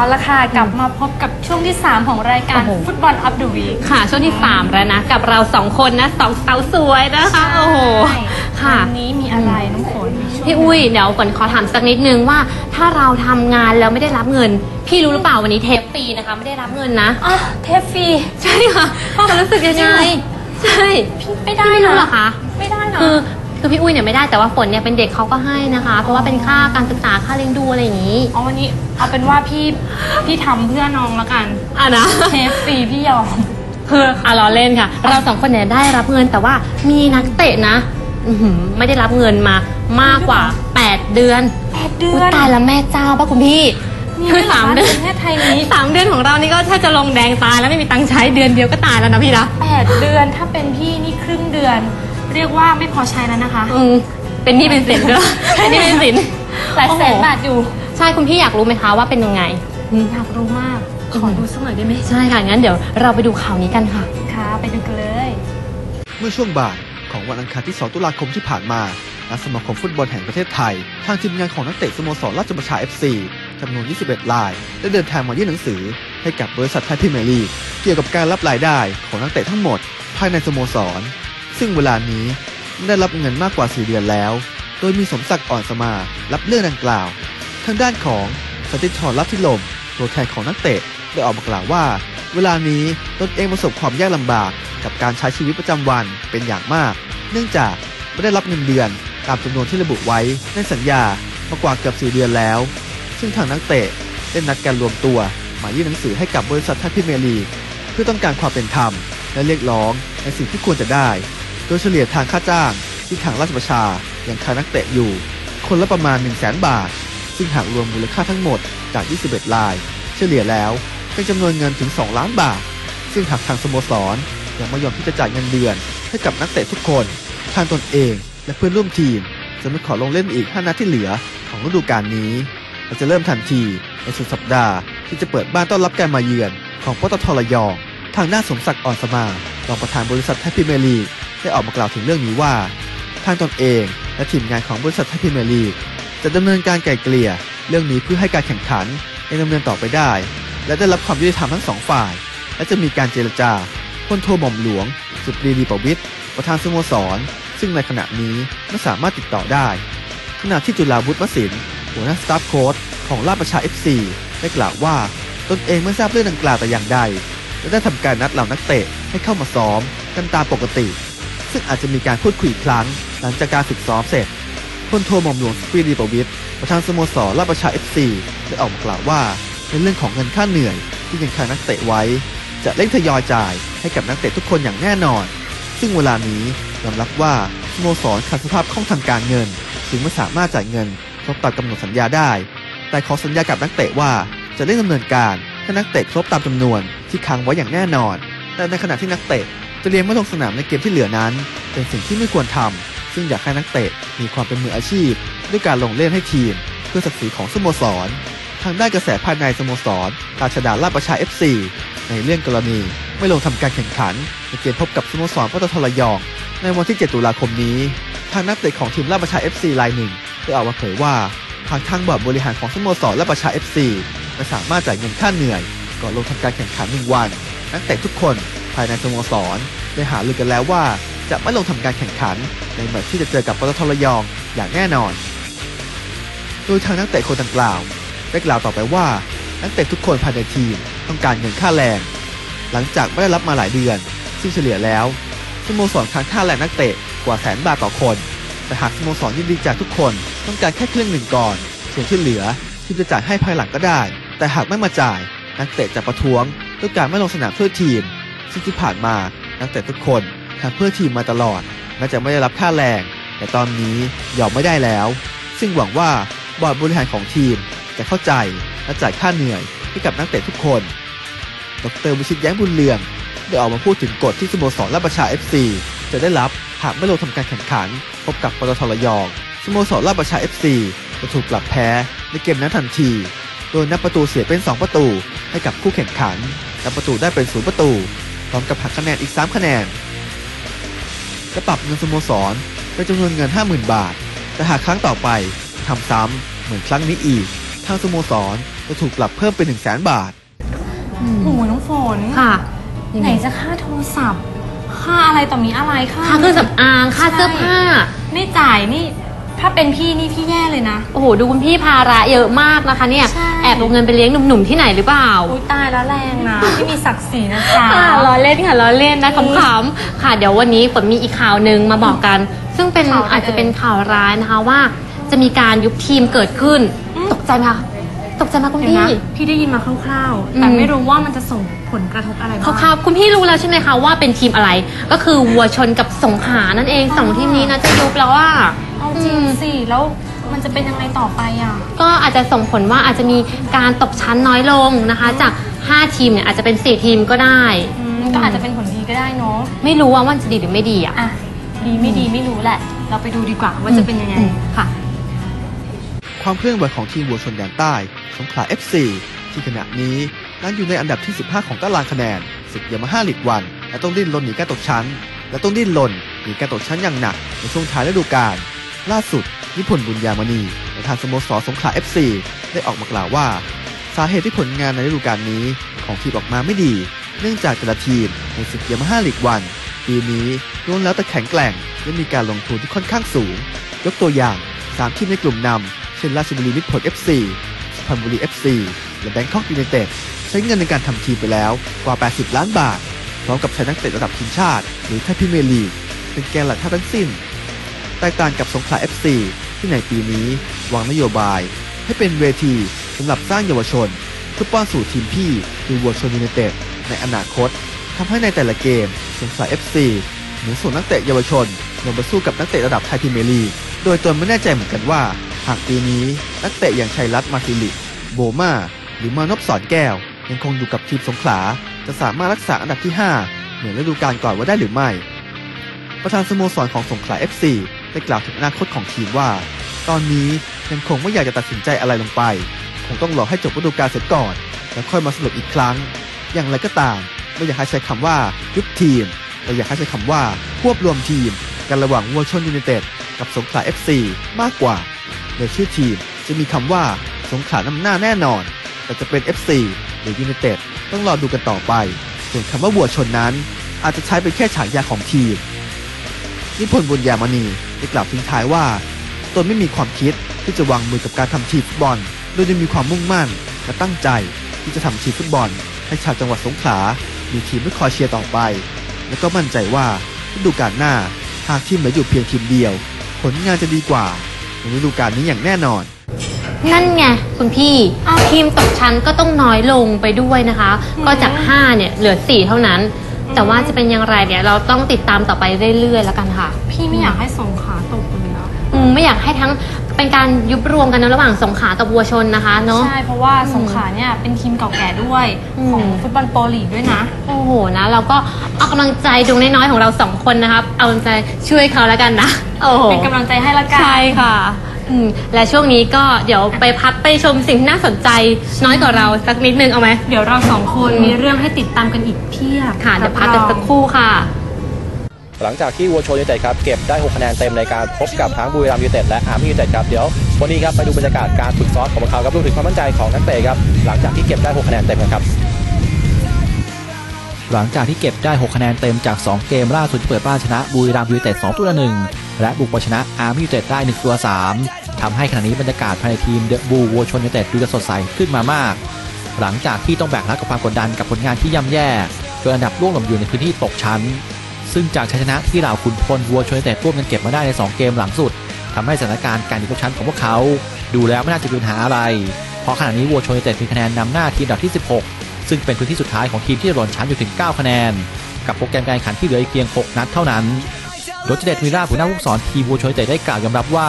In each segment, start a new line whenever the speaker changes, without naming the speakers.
เอาละค่ะ กลับมาพบกับช่วงที่ 3 ของรายการ
โอ้โห
ฟุตบอลอัพเดอะวีค
ค่ะช่วงที่ 3 แล้วนะ กับเราสองคนนะสองสาวสวยนะคะ โอ้โห ค่ะ
วันนี้มีอะไรน้องฝน
พี่อุ้ยเดี๋ยวฝนขอถามสักนิดนึงว่า ถ้าเราทำงานแล้วไม่ได้รับเงิน พี่รู้หรือเปล่าวันนี้เทปฟรีนะคะ ไม่ได้รับเงินนะ
อะเทปฟรี
ใช่ค่ะจะรู้สึกยังไง ใช่
พี่ไม่ได้
พี่ไม่รู้เหรอคะ
ไม่ได้นะ
คือ คือพี่อุ้ยเนี่ยไม่ได้แต่ว่าฝนเนี่ยเป็นเด็กเขาก็ให้นะคะ เพราะว่าเป็นค่าการศึกษาค่าเลี้ยงดูอะไรอย่างนี้
เอาวันนี้เอาเป็นว่าพี่พี่ทำเพื่อน้องแล้วกัน
อะนะ
เทปฟรีพี่ยอม
คืออะเราเล่นค่ะ เราสองคนเนี่ยได้รับเงินแต่ว่ามีนักเตะนะอื้อหือไม่ได้รับเงินมามากกว่า 8 เดือน
แปดเดื
อุ๊
อยน
ตายแล้วแม่เจ้าป่ะคุณพี่
มี
คือ
สา
สามม
เดื
เดื
อ
อนน
ประเทศไทยนี้
สามเดือนของเรานี่ก็ถ้าจะลงแดงตายแล้วไม่มีตังค์ใช้เดือนเดียวก็ตายแล้วนะพี่นะ
แปดเดือนถ้าเป็นพี่นี่ครึ่งเดือน เรียกว่าไม่พอใช้แล้วนะคะ
อืมเป็นหนี่เป็นสินด้วยเป็นหนี่เป็นสิน
หลายแสนบาทอยู่
ใช่คุณพี่อยากรู้ไหมคะว่าเป็นยังไงอืม
อยากรู้มาก ขอดูสักหน่อยได้ไหม
ใช่ค่ะ งั้นเดี๋ยวเราไปดูข่าวนี้กันค่ะ
ค่ะ ไปดูกันเลย
เมื่อช่วงบ่ายของวันอังคารที่ 2 ตุลาคมที่ผ่านมานักสมาคมฟุตบอลแห่งประเทศไทย ทางทีมงานของนักเตะสโมสรราชบัญชา FC จำนวน 21 ราย ได้เดินทางมายื่นหนังสือ ให้กับบริษัทไทยพรีเมียร์ลีกเกี่ยวกับการรับรายได้ของนักเตะทั้งหมด ภายในสโมสร ซึ่งเวลานี้ได้รับเงินมากกว่า 4 เดือนแล้ว โดยมีสมศักดิ์อ่อนสมา รับเรื่องดังกล่าว ทางด้านของสติธรลัทธิลม ตัวแทนของนักเตะได้ออกมากล่าวว่า เวลานี้ตนเองประสบความยากลำบากกับการใช้ชีวิตประจำวันเป็นอย่างมาก เนื่องจากไม่ได้รับเงินเดือนตามจำนวนที่ระบุไว้ในสัญญามากว่าเกือบ4เดือนแล้ว ซึ่งทางนักเตะได้นัดการรวมตัวมายื่นหนังสือให้กับบริษัทไทยพรีเมร์ลีเพื่อต้องการความเป็นธรรมและเรียกร้องในสิ่งที่ควรจะได้ โดยเฉลี่ยทางค่าจ้างที่ทางราชประชายังค้างนักเตะอยู่ คนละประมาณ 1 0 0 0 0แบาท ซึ่งหากรวมมูลค่าทั้งหมดจาก 21ราย เฉลี่ยแล้วเป็นจำนวนเงินถึง 2 ล้านบาท ซึ่งหากทางสโมสรยังไม่ยอมที่จะจ่ายเงินเดือน ให้กับนักเตะทุกคน ทางตนเองและเพื่อนร่วมทีม จะไม่ขอลงเล่นอีก 5 นัดที่เหลือของฤดูกาลนี้และจะเริ่มทันทีในสุดสัปดาห์ที่จะเปิดบ้านต้อนรับการมาเยือนของปตทระยอง ทางด้าสมศักดิ์อ่อนสมา รองประธานบริษัทไทยพรีเมร์ลีก ได้ออกมากล่าวถึงเรื่องนี้ว่า ทางตนเองและทีมงานของบริษัทไทยพีเมียร์ลีกจะดำเนินการไกล่เกลี่ย เรื่องนี้เพื่อให้การแข่งขันยังดำเนินต่อไปได้ และได้รับความยุติธรรมทั้งสองฝ่าย และจะมีการเจรจาพลโทหม่อมหลวง สุปรีดีประวิทย์ประธานสโมสร ซึ่งในขณะนี้ไม่สามารถติดต่อได้ ขณะที่จุฬาวุฒิวสินหัวหน้าสตาฟโค้ชของราชประชา FC ได้กล่าวว่าตนเองไม่ทราบเรื่องดังกล่าวแต่อย่างใดและได้ทำการนัดเหล่านักเตะให้เข้ามาซ้อมกันตามปกติ ซึ่งอาจจะมีการพูดคุยอีกครั้ง หลังจากการฝึกซ้อมเสร็จพลโทหม่อมหลวงสปีดีประวิทย์ประธานสโมสรราชประชา FC ได้ออกมากล่าวว่าในเรื่องของเงินค่าเหนื่อย ที่ยังค้างนักเตะไว้ จะเร่งทยอยจ่ายให้กับนักเตะทุกคนอย่างแน่นอน ซึ่งเวลานี้ยอมรับว่าสโมสรขาดสภาพคล่องทางการเงินจึงไม่สามารถจ่ายเงินครบตามกำหนดสัญญาได้ แต่ขอสัญญากับนักเตะว่าจะเร่งดำเนินการให้นักเตะครบตามจำนวนที่ค้างไว้อย่างแน่นอน แต่ในขณะที่นักเตะ จะเรียนไม่ลงสนามในเกมที่เหลือนั้น เป็นสิ่งที่ไม่ควรทำซึ่งอยากให้นักเตะมีความเป็นมืออาชีพ ด้วยการลงเล่นให้ทีม เพื่อศักดิ์ศรีของสโมสร ทางด้านกระแสภายในสโมสรราชดาลาประชา FC ในเรื่องกรณีไม่ลงทำการแข่งขัน ในเกมพบกับสโมสรปตทระยอง ในวันที่ 7 ตุลาคมนี้ ทางนักเตะของทีมราชประชา FC รายหนึ่งได้ออกมาเผยว่าทางทางบอร์ดบริหารของสโมสรราชประชา FC ไม่สามารถจ่ายเงินค่าเหนื่อยก่อนลงทำการแข่งขันหนึ่งวัน นักเตะทุกคน ภายในสโมสรได้หารือกันแล้วว่าจะไม่ลงทำการแข่งขัน ในแมตช์ที่จะเจอกับปตทระยองอย่างแน่นอน โดยทางนักเตะคนดังกล่าว ได้กล่าวต่อไปว่า นักเตะทุกคนภายในทีมต้องการเงินค่าแรง หลังจากไม่ได้รับมาหลายเดือน ซึ่งเฉลี่ยแล้วสโมสรค้างค่าแรงนักเตะกว่าแสนบาทต่อคน แต่หากสโมสรยินดีจ่ายทุกคนต้องการแค่ครึ่งหนึ่งก่อน ส่วนที่เหลือทีมจะจ่ายให้ภายหลังก็ได้ แต่หากไม่มาจ่ายนักเตะจะประท้วงด้วยการไม่ลงสนามช่วยทีม ซึ่งที่ผ่านมานักเตะทุกคนทำเพื่อทีมมาตลอดแม้จะไม่ได้รับค่าแรง แต่ตอนนี้ยอมไม่ได้แล้ว ซึ่งหวังว่าบอร์ดบริหารของทีมจะเข้าใจและจ่ายค่าเหนื่อยให้กับนักเตะทุกคน ดรวิชิตแย้งบุญเรืองได้ออกมาพูดถึงกฎที่สโมสรราชประชา FC จะได้รับหากไม่ลงทำการแข่งขัน พบกับปตทระยองสโมสรราชประชา FC จะถูกปรับแพ้ในเกมนั้นทันที โดยนับประตูเสียเป็น 2 ประตูให้กับคู่แข่งขันนับประตูได้เป็น 0 ประตู พร้อมกับหักคะแนนอีก 3 คะแนน จะปรับเงินสโมสรเป็นจำนวนเงิน 50,000 บาท แต่หากครั้งต่อไปทำซ้ำเหมือนครั้งนี้อีก ทางสโมสรจะถูกปรับเพิ่มเป็น 1 0 0 0 0แบาท
อืม
โอ้โหน้องฝน
ค่ะ
ไหนจะค่าโทรศัพท์ ค่าอะไรต่อมีอะไรค่า
ค่าเครื่องสำอางค่าเสื้อผ้า
ไม่จ่ายนี่ ถ้าเป็นพี่นี่พี่แย่เลยนะ
โอ้โห ดูคุณพี่ภาระเยอะมากนะคะเนี่ย
ใช่
แอบเอาเงินไปเลี้ยงหนุ่มๆที่ไหนหรือเปล่า
อุ้ยตายแล้วแรงนะที่มีศักดิ์ศรีนะจ๊ะ
ค่ะล้อเล่นค่ะล้อเล่นนะขำๆค่ะเดี๋ยววันนี้ฝนมีอีกข่าวหนึ่งมาบอกกัน ซึ่งเป็น
ข่าวอะไร
อาจจะเป็นข่าวร้ายนะคะว่า จะมีการยุบทีมเกิดขึ้น
อืม
ตกใจไหมคะตกใจไหมคุณ
เดี๋ยว
พี่
นะพี่ได้ยินมาคร่าวๆ
อืม
แต่ไม่รู้ว่ามันจะส่งผลกระทบอะไรบ้าง
คร่าวๆคุณพี่รู้แล้วใช่ไหมคะว่าเป็นทีมอะไร ก็คือวัวชนกับสงขลานั่นเองสองทีมนี้นะจะยุบแล้วอะ
เอาจริงสิ แล้ว มันจะเป็นยังไงต่อไปอะ
ก็อาจจะส่งผลว่าอาจจะมีการตกชั้นน้อยลงนะคะ จาก 5 ทีมเนี่ยอาจจะเป็น 4 ทีมก็ได้
อืมก็อาจจะเป็นผลดีก็ได้เนาะ
ไม่รู้ว่ามันจะดีหรือไม่ดีอะ
อะ ดีไม่ดีไม่รู้แหละ เราไปดูดีกว่าว่าจะเป็นยังไง
อืม ค่ะ
ความเคลื่อนไหวของทีมวัวชนแดนใต้ สงขลา FC ที่ขณะนี้นั้นอยู่ในอันดับที่ 15 ของตารางคะแนนศึกยามาฮ่าลีกวันและต้องดิ้นรนหนีการตกชั้น และต้องดิ้นรนหนีการตกชั้นอย่างหนักในช่วงท้ายฤดูกาล ล่าสุดนิพนธ์บุญญามณีประธานสโมสรสงขลา FC ได้ออกมากล่าวว่า สาเหตุที่ผลงานในฤดูกาลนี้ของทีมออกมาไม่ดี เนื่องจากแต่ละทีมในศึกยามาฮ่าลีกวันปีนี้ล้วนแล้วแต่แข็งแกร่งและมีการลงทุนที่ค่อนข้างสูง ยกตัวอย่าง 3 ทีมในกลุ่มนำ เช่นราชบุรีมิตรผล FC สุพรรณบุรี FC และแบงคอกยูไนเต็ดใช้เงินในการทำทีมไปแล้วกว่า 80 ล้านบาท พร้อมกับใช้นักเตะระดับทีมชาติ หรือไทยพรีเมลีเป็นแกนหลักทั้งสิ้น แตกต่างกับสงขลา FC ที่ในปีนี้วางนโยบาย ให้เป็นเวทีสำหรับสร้างเยาวชนเพื่อป้อนสู่ทีมพี่คือวัวชนยูไนเต็ดในอนาคตทำให้ในแต่ละเกมสงขลา FC เหมือนส่งนักเตะเยาวชนลงไปสู้กับนักเตะระดับไทยพรีเมียร์ลีกโดยตนไม่แน่ใจเหมือนกันว่า หากปีนี้นักเตะอย่างชัยรัตน์มาซิลิ โบมาหรือมานพสอนแก้ว ยังคงอยู่กับทีมสงขลา จะสามารถรักษาอันดับที่ 5 เหมือนฤดูกาลก่อนว่าได้หรือไม่ ประธานสโมสรของสงขลา FC ได้กล่าวถึงอนาคตของทีมว่า ตอนนี้ยังคงไม่อยากจะตัดสินใจอะไรลงไป คงต้องรอให้จบฤดูกาลเสร็จก่อน แล้วค่อยมาสรุปอีกครั้ง อย่างไรก็ตาม ไม่อยากให้ใช้คำว่ายุบทีมแต่อยากให้ใช้คำว่าควบรวมทีม กันระหว่างวัวชนยูไนเต็ดกับสงขลา FC มากกว่าโดยชื่อทีมจะมีคำว่าสงขลานำหน้าแน่นอน แต่จะเป็น FC หรือยูไนเต็ดต้องรอดูกันต่อไป ส่วนคำว่าวัวชนนั้น อาจจะใช้เป็นแค่ฉายาของทีม นิพนธ์บุญญามณี ได้กล่าวทิ้งท้ายว่า ตนไม่มีความคิดที่จะวางมือกับการทำทีมฟุตบอล โดยยังมีความมุ่งมั่นและตั้งใจที่จะทำทีมฟุตบอล ให้ชาวจังหวัดสงขลา มีทีมไว้คอยเชียร์ต่อไป และก็มั่นใจว่าฤดูกาลหน้าหากทีมเหลืออยู่เพียงทีมเดียว ผลงานจะดีกว่าในฤดูกาลนี้อย่างแน่นอน
นั่นไงคุณพี่ทีมตกชั้นก็ต้องน้อยลงไปด้วยนะคะ ก็จาก 5 เนี่ยเหลือ 4 เท่านั้น แต่ว่าจะเป็นอย่างไรเนี่ยเราต้องติดตามต่อไปเรื่อยๆ แล้วกันค่ะ
พี่ไม่อยากให้สงขลาตกเลยอะ
อืมไม่อยากให้ทั้งเป็นการยุบรวมกันนะระหว่างสงขลากับวัวชนนะคะเนาะ
ใช่เพราะว่าสงขลาเนี่ยเป็นทีมเก่าแก่ด้วย
อืม
ของฟุตบอลโปรลีกด้วยนะ
โอ้โหนะเราก็เอากำลังใจดวงน้อยๆของเราสองคนนะครับ เอากำลังใจช่วยเขาแล้วกันนะ โอ้โห
เป็นกำลังใจให้ละกัน
ใช่ค่ะ อืมและช่วงนี้ก็เดี๋ยวไปพักไปชมสิ่งที่น่าสนใจ น้อยกว่าเราสักนิดนึงเอาไหม
เดี๋ยวเราสองคนมีเรื่องให้ติดตามกันอีกเพียบ
ค่ะเดี๋ยวพักกันสักครู่ค่ะ
หลังจากที่วัวโชนยูไนเต็ดครับเก็บได้ 6 คะแนนเต็มในการพบกับทั้งบุรีรัมย์ยูไนเต็ดและอาร์มี่ยูไนเต็ดครับเดี๋ยววันนี้ครับไปดูบรรยากาศการฝึกซ้อมของพวกเขาครับรวมถึงความมั่นใจของนักเตะครับหลังจากที่เก็บได้ 6 คะแนนเต็มกันครับ
หลังจากที่เก็บได้ 6 คะแนนเต็มจาก 2 เกมล่าสุดที่เปิดบ้านชนะบุรีรัมย์ยูไนเต็ด2ตัวละ1และบุกไปชนะอาร์มี่ยูไนเต็ดได้1ตัว3 ทำให้ขณะนี้บรรยากาศภายในทีมเดอะบูวัวชนยูเต็ดดูจะสดใสขึ้นมามาก หลังจากที่ต้องแบกรับกับความกดดันกับผลงานที่ย่ำแย่จนอันดับร่วงหล่นอยู่ในพื้นที่ตกชั้น ซึ่งจากชัยชนะที่เหล่าขุนพลวัวชนยูเต็ดร่วมกันเก็บมาได้ใน 2 เกมหลังสุดทำให้สถานการณ์การหนีตกชั้นของพวกเขา ดูแล้วไม่น่าจะมีปัญหาอะไร เพราะขณะนี้วัวชนยูเต็ดมีคะแนนนำหน้าทีมอันดับที่ 16 ซึ่งเป็นพื้นที่สุดท้ายของทีมที่จะหล่นชั้นอยู่ถึง 9 คะแนน กับโปรแกรมการแข่งขันที่เหลืออีกเพียง 6 นัดเท่านั้นโรจเดตวีล่าผู้น้าผู้สอนทีมวัวชนยูเต็ดได้กล่าวยอมรับว่า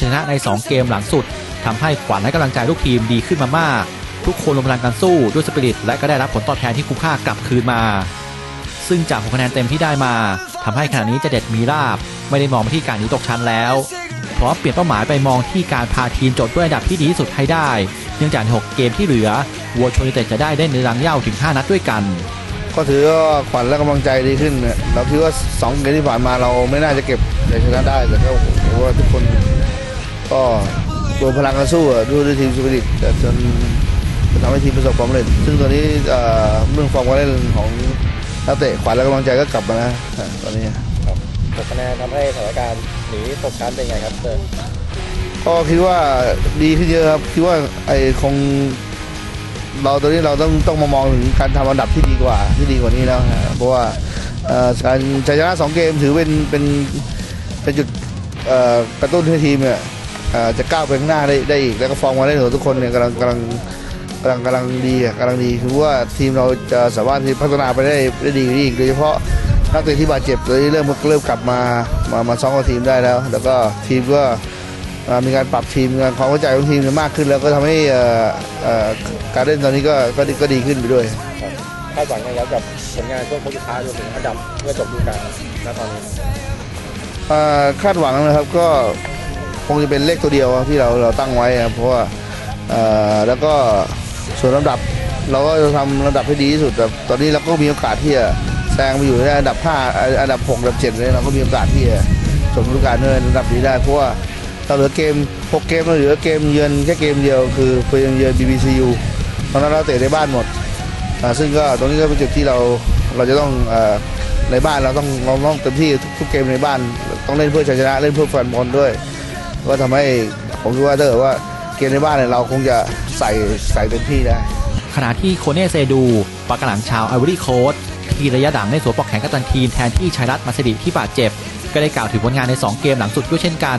ชนะใน 2 เกมหลังสุดทำให้ขวัญและกำลังใจลูกทีมดีขึ้นมามาก ทุกคนลงพลังกันสู้ด้วยสปิริตและก็ได้รับผลตอบแทนที่คุ้มค่ากลับคืนมา ซึ่งจาก6คะแนนเต็มที่ได้มาทำให้ขณะนี้เจะเด็ดมีราบ ไม่ได้มองไปที่การหนีตกชั้นแล้วเพราะเปลี่ยนเป้าหมายไปมองที่การพาทีมจบด้วยอันดับที่ดีที่สุดให้ได้ เนื่องจาก 6 เกมที่เหลือวัวชนเต็ดจะได้เล่นในรังเย้าถึง 5 นัดด้วยกัน
ก็ถือว่าขวัญและกำลังใจดีขึ้นเนี่ยเราคิดว่าสองเกมที่ผ่านมาเราไม่น่าจะเก็บชัยชนะได้แต่ก็ว่าทุกคน ก็รวมพลังกันสู้อะด้วยทีมสปิริตแต่จนทำให้ทีมประสบความสำเร็จ ซึ่งตอนนี้เอ่อเรื่องฟอร์มการเล่นของนักเตะขวัญและกำลังใจก็กลับมานะอะตอนนี้
ครับคะแนนทำให้สถานการณ์หนีตกชั้นเป็นไงครับเตอร์
ก็คิดว่าดีขึ้นเยอะครับคิดว่าไอ้คงเราตอนนี้เราต้องต้องมามองถึงการทำอันดับที่ดีกว่าที่ดีกว่านี้แล้วนะเพราะว่าเอ่อการชนะสองเกมถือเป็นเป็นเป็นจุดกระตุ้นให้ทีมเนี่ยเอ่อ จะก้าวไปข้างหน้าได้ได้อีก แล้วก็ฟอร์มการเล่นของทุกคนเนี่ยกำลังกำลังกำลังกำลังดีอะกำลังดีคือว่าทีมเราจะสามารถที่พัฒนาไปได้ได้ดีกว่านี้อีกโดยเฉพาะนักเตะที่บาดเจ็บตอนนี้เริ่มเริ่มกลับมามามาซ้อมกับทีมได้แล้ว แล้วก็ทีมก็อ่ามีการปรับทีมงานความเข้าใจของทีมเนี่ยมากขึ้น แล้วก็ทำให้เอ่อเอ่อการเล่นตอนนี้ก็ก็ดีก็ดีขึ้นไปด้วย
ครับคาดหวังไงครับกับผลงานช่วงโค้งสุดท้ายรวมถึงอันดับเมื่อจบฤดูกาลณตอนนี้
อ่าคาดหวังนะครับก็ค งจะเป็นเลขตัวเดียวที่เราเราตั้งไว้ครับเพราะว่าแล้วก็ส่วนลำดับเราก็จะทำลำดับให้ดีที่สุดแต่ตอนนี้เราก็มีโอกาสที่จะแซงไปอยู่ในอันดับ5อ่าอันดับ6อันดับ7เลยเราก็มีโอกาสที่จะจบฤดูกาลในอันดับนี้ได้เพราะว่าเราเหลือเกม 6 เกมเราเหลือเกมเยือนแค่เกมเดียวคือเพียงเยือน BBCU ตอนนั้นเราเตะในบ้านหมดอ่ซึ่งก็ตรงนี้ก็เป็นจุดที่เราเราจะต้องอในบ้านเราต้องเราต้องเต็มที่ทุกทุกเกมในบ้านต้องเล่นเพื่อชัยชนะเล่นเพื่อแฟนบอลด้วย ก็ทำให้ผมคิดว่าถ้าเกิดว่าเกมในบ้านเนี่ยเราคงจะใส่ใส่เต็มที่ได้
ขณะที่โคเน่เซดูปากกาหลังชาวไอวอรี่โคสต์ที่ระยะดังในสวมปลอกแขนกัปตันทีมแทนที่ชัยรัตน์มาสดิที่บาดเจ็บ ก็ได้กล่าวถึงผลงานใน 2 เกมหลังสุดด้วยเช่นกัน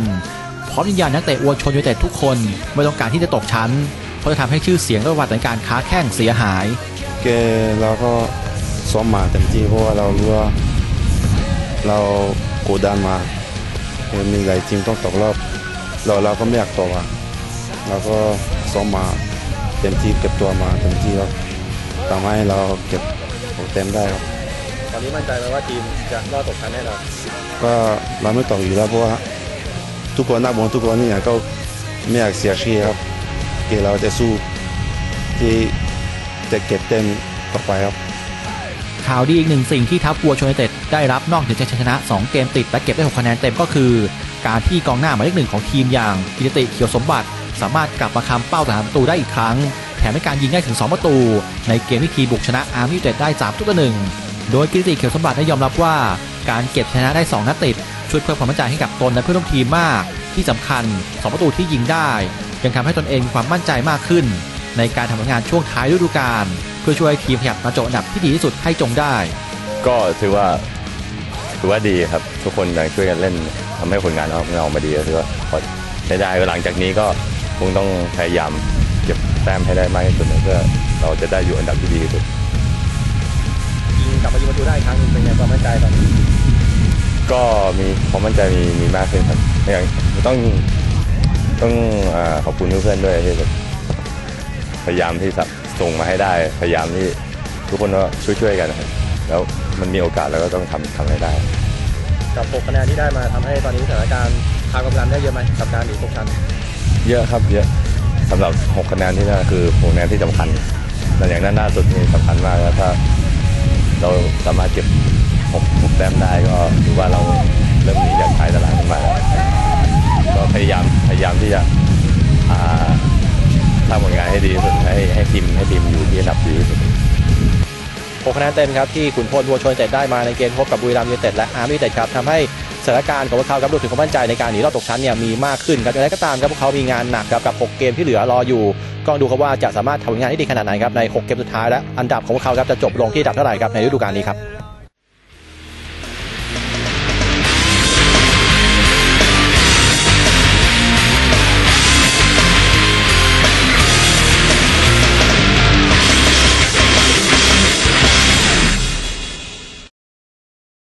พร้อมยืนยันนักเตะอวชนยูไนเต็ดทุกคนไม่ต้องการที่จะตกชั้น เพราะจะทำให้ชื่อเสียงและประวัติในการค้าแข่งเสียหาย
เกเราก็ซ้อมมาเต็มที่เพราะว่าเรารู้ว่าเรากดดันมาเออมีหลายทีมต้องตกรอบ เราเราก็ไม่อยากตกอะเราก็ซ้อมมาเต็มที่เก็บตัวมาเต็มที่แล้วทำให้เราเก็บหกเต็มได้ครับ
ตอนนี้มั่นใจไหมว่าทีมจะรอดตกชั้นแน่นอน
ก็เราไม่ตกอยู่แล้วเพราะว่าทุกคนนักบอลทุกคนเนี่ยก็ไม่อยากเสียชื่อครับเกเราจะสู้ที่จะเก็บเต็มต่อไปครับ
ข่าวดีอีกหนึ่งสิ่งที่ทัพวัวชนยูไนเต็ดได้รับนอกจากจะชนะ 2 เกมติดและเก็บได้ 6 คะแนนเต็มก็คือ การที่กองหน้าหมายเลขหนึ่งของทีมอย่างกิติเขียวสมบัติ สามารถกลับมาคำเป้าต่างประตูได้อีกครั้ง แถมให้การยิงได้ถึง 2 ประตู ในเกมที่ทีมบุกชนะอาร์มี่ยูเต็ดได้3ทุกต่อหนึ่งโดยกิติเขียวสมบัติได้ยอมรับว่า การเก็บชนะได้ 2 นัดติด ช่วยเพิ่มความมั่นใจให้กับตนและเพื่อนร่วมทีมมาก ที่สำคัญ 2 ประตูที่ยิงได้ ยังทำให้ตนเองมีความมั่นใจมากขึ้น ในการทำงานช่วงท้ายฤดูกาลเพื่อช่วยทีมขยับมาโจอันดับที่ดีที่สุดให้จงได้
ก็ถือว่าถือว่าดีครับ ทุกคนยังช่วยกันเล่น ทำให้ผลงานออกมาออกมาดีก็ถือว่าพอใช้ได้ก็หลังจากนี้ก็คงต้องพยายามเก็บแต้มให้ได้มากที่สุดเพื่อเราจะได้อยู่อันดับที่ดีที่สุด
ยิงกลับมายิงประตูได้ครั้งนึงเป็นไงความมั่นใจตอนนี้
ก็มีความมั่นใจมีมีมากขึ้นครับอย่างต้องต้องอขอบคุณเพื่อนๆด้วยที่แบบพยายามที่จะส่งมาให้ได้ พยายามที่ทุกคนก็ช่วยๆกันนะครับแล้วมันมีโอกาสเราก็ต้องทำทำให้ได้
กับ 6 คะแนนที่ได้มาทำให้ตอนนี้สถานการณ์ทางกำลังได้เยอะไหมกับการหนีตกชั้น
เยอะครับเยอะสำหรับ 6 คะแนนที่นั่นคือ6คะแนนที่สำคัญแต่อย่างนั้นหน้าสุดนี่สำคัญมากแล้วถ้าเราสามารถเก็บ6 6แต้มได้ก็ถือว่าเราเริ่มหนีจากท้ายตารางขึ้นมาก็พยายามพยายามที่จะทำผลงานให้ดีที่สุดให้ให้ทีมให้ทีมอยู่ที่อันดับดีที่สุด
6คะแนนเต็มครับที่ขุนพลวัวชนเต็ดได้มาในเกมพบกับบุรีรัมย์ยูเต็ดและอาร์มี่ยูเต็ดครับทำให้สถานการณ์ของพวกเขาครับรวมถึงความมั่นใจในการหนีรอบตกชั้นเนี่ยมีมากขึ้นครับอย่างไรก็ตามครับพวกเขามีงานหนักครับกับ 6 เกมที่เหลือรออยู่ก็ดูครับว่าจะสามารถทำผลงานได้ดีขนาดไหนครับใน 6 เกมสุดท้ายและอันดับของพวกเขาครับจะจบลงที่อันดับเท่าไหร่ครับในฤดูกาลนี้ครับ